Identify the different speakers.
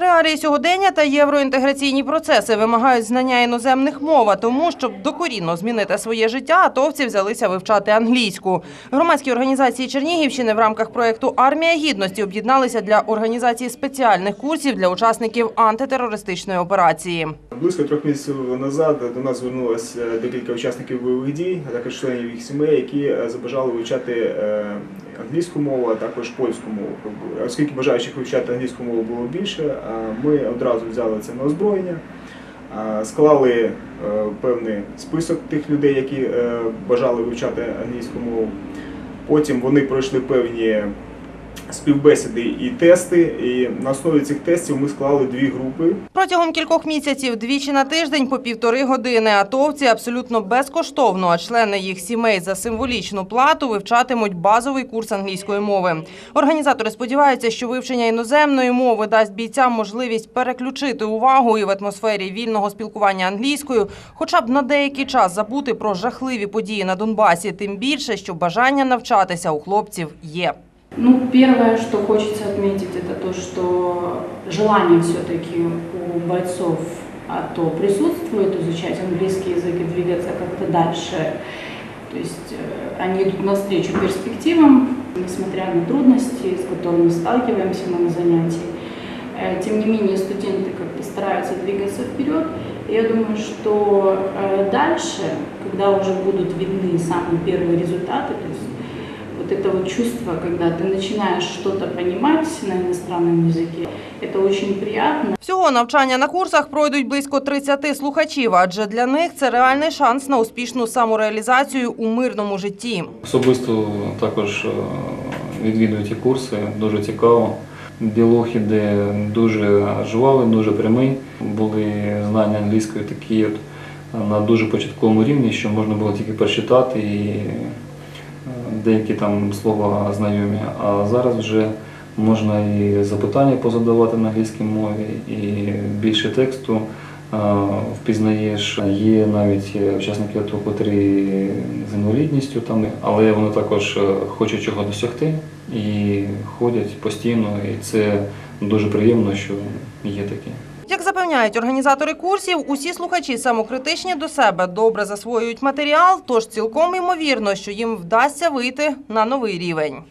Speaker 1: Реалії сьогодення та євроінтеграційні процеси вимагають знання іноземних мов, тому, щоб докорінно змінити своє життя, атовці взялися вивчати англійську. Громадські організації Чернігівщини в рамках проєкту Армія гідності об'єдналися для організації спеціальних курсів для учасників антитерористичної операції.
Speaker 2: Близько трьох місяців назад до нас звернулося декілька учасників бойових дій, а також членів їх сімей, які е, забажали вивчати е, англійську мову, а також польську мову. Оскільки бажаючих вивчати англійську мову було більше, ми одразу взяли це на озброєння, склали е, певний список тих людей, які е, бажали вивчати англійську мову. Потім вони пройшли певні співбесіди і тести. І на основі цих тестів ми склали дві групи.
Speaker 1: Протягом кількох місяців, двічі на тиждень по півтори години, атовці абсолютно безкоштовно, а члени їх сімей за символічну плату вивчатимуть базовий курс англійської мови. Організатори сподіваються, що вивчення іноземної мови дасть бійцям можливість переключити увагу і в атмосфері вільного спілкування англійською, хоча б на деякий час забути про жахливі події на Донбасі, тим більше, що бажання навчатися у хлопців є.
Speaker 3: Ну, первое, что хочется отметить, это то, что желание все-таки у бойцов АТО присутствует изучать английский язык и двигаться как-то дальше. То есть э, они идут навстречу перспективам, несмотря на трудности, с которыми сталкиваемся мы на занятии. Э, Тем не менее, студенты как-то стараются двигаться вперед. И я думаю, что э, дальше, когда уже будут видны самые первые результаты, то есть вот это вот чувство, когда ты начинаешь что-то понимать на иностранном языке, это очень приятно.
Speaker 1: Всього навчання на курсах пройдуть близько 30 слухачів, адже для них це реальний шанс на успішну самореалізацію у мирному житті.
Speaker 4: Особисто також е, відвідую ті курси, дуже цікаво. Діалог іде дуже жвавий, дуже прямий. Були знання англійської такі от на дуже початковому рівні, що можна було тільки прочитати і е, деякі там слова знайомі. А зараз вже можна і запитання позадавати на англійській мові, і більше тексту е, впізнаєш. Є навіть учасники АТО, котрі з інвалідністю, там, але вони також е, хочуть чого досягти і ходять постійно, і це дуже приємно, що є такі.
Speaker 1: Запевняють організатори курсів, усі слухачі самокритичні до себе, добре засвоюють матеріал, тож цілком ймовірно, що їм вдасться вийти на новий рівень.